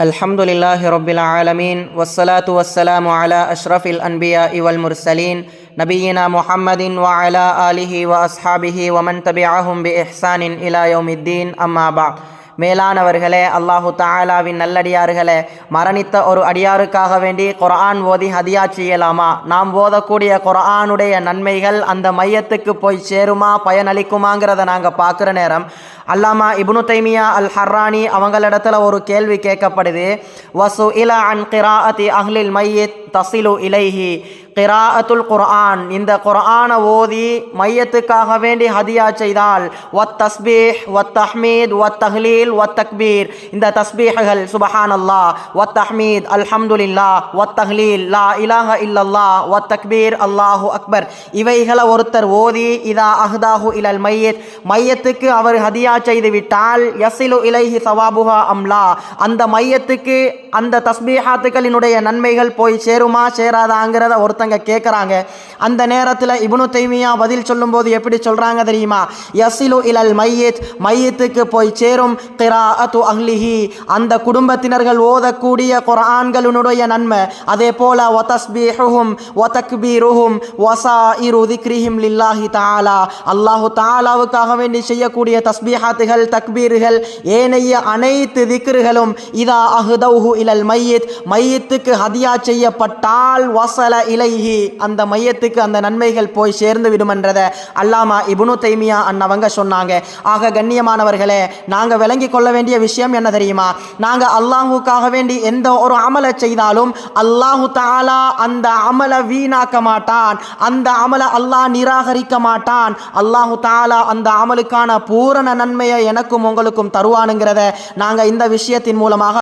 الحمد لله رب العالمين والصلاة والسلام على أشرف الأنبياء والمرسلين نبينا محمد وعلى آله وأصحابه ومن تبعهم بإحسان إلى يوم الدين أما بعد மேலானவர்களே அல்லாஹு தாலாவின் நல்லடியார்களே மரணித்த ஒரு அடியாருக்காக வேண்டி குரான் ஓதி ஹதியா செய்யலாமா? நாம் ஓதக்கூடிய குரானுடைய நன்மைகள் அந்த மையத்துக்கு போய் சேருமா பயனளிக்குமாங்கிறத நாங்கள் பார்க்குற நேரம். அல்லாமா இப்னு தைமியா அல் ஹர்ரானி அவங்களிடத்துல ஒரு கேள்வி கேட்கப்படுது. வசு இல அன் கிராஅதி அஹ்லில் மையத் தசிலு இலைஹி. கிராஅத்துல் குர்ஆன் இந்த குர்ஆனை ஓதி மையத்துக்காக வேண்டி ஹதியா செய்தால் ஒத் தஸ்பீஹ் ஒத் தஹ்மீத் ஒத் தஹ்லீல் ஒத் தக்பீர். இந்த தஸ்பீஹ்கள் சுபஹான் அல்லாஹ் வத் தஹ்மீத் அல்ஹம்துலில்லா ஒத் தஹ்லீல் லா இலாஹ இல்லல்லா ஒத் தக்பீர் அல்லாஹு அக்பர். இவைகளை ஒருத்தர் ஓதி இதா அஹ்தாஹு இலல் மையத் மையத்துக்கு அவர் ஹதியா செய்து விட்டால் யசிலு இலைஹி சவாபுஹா அம்லா. அந்த மையத்துக்கு அந்த தஸ்பீஹாத்துக்களினுடைய நன்மைகள் போய் சேருமா சேராதாங்கிறத ஒருத்தங்க கேட்குறாங்க அந்த நேரத்தில் இபுனு தைமியா பதில் சொல்லும்போது எப்படி சொல்கிறாங்க தெரியுமா? யசிலு இலல் மையத் மையத்துக்கு போய் சேரும் கிராஅத்து அஹ்லிஹி. அந்த குடும்பத்தினர்கள் ஓதக்கூடிய குரான்களினுடைய நன்மை. அதே போல வ தஸ்பீஹுஹும் ஒசா தக்பீருஹும் வசாயிரு லில்லாஹி தாலா அல்லாஹு தாலாவுக்காக வேண்டி செய்யக்கூடிய தஸ்பீஹாத்துகள் தக்பீர்கள் ஏனைய அனைத்து திக்ருகளும் இதா அஹுதௌஹு இலல் மையத். மையத்துக்கு ஹதியா செய்யப்பட்டால் வசல இலை அலைஹி அந்த மையத்துக்கு அந்த நன்மைகள் போய் சேர்ந்து விடுமென்றதை அல்லாமா இபுனு தைமியா அண்ணவங்க சொன்னாங்க. ஆக கண்ணியமானவர்களே நாங்கள் விளங்கி கொள்ள வேண்டிய விஷயம் என்ன தெரியுமா? நாங்கள் அல்லாஹுக்காக வேண்டி எந்த ஒரு அமலை செய்தாலும் அல்லாஹு தாலா அந்த அமலை வீணாக்க மாட்டான். அந்த அமலை அல்லாஹ் நிராகரிக்க மாட்டான். அல்லாஹு தாலா அந்த அமலுக்கான பூரண நன்மையை எனக்கும் உங்களுக்கும் தருவானுங்கிறத நாங்கள் இந்த விஷயத்தின் மூலமாக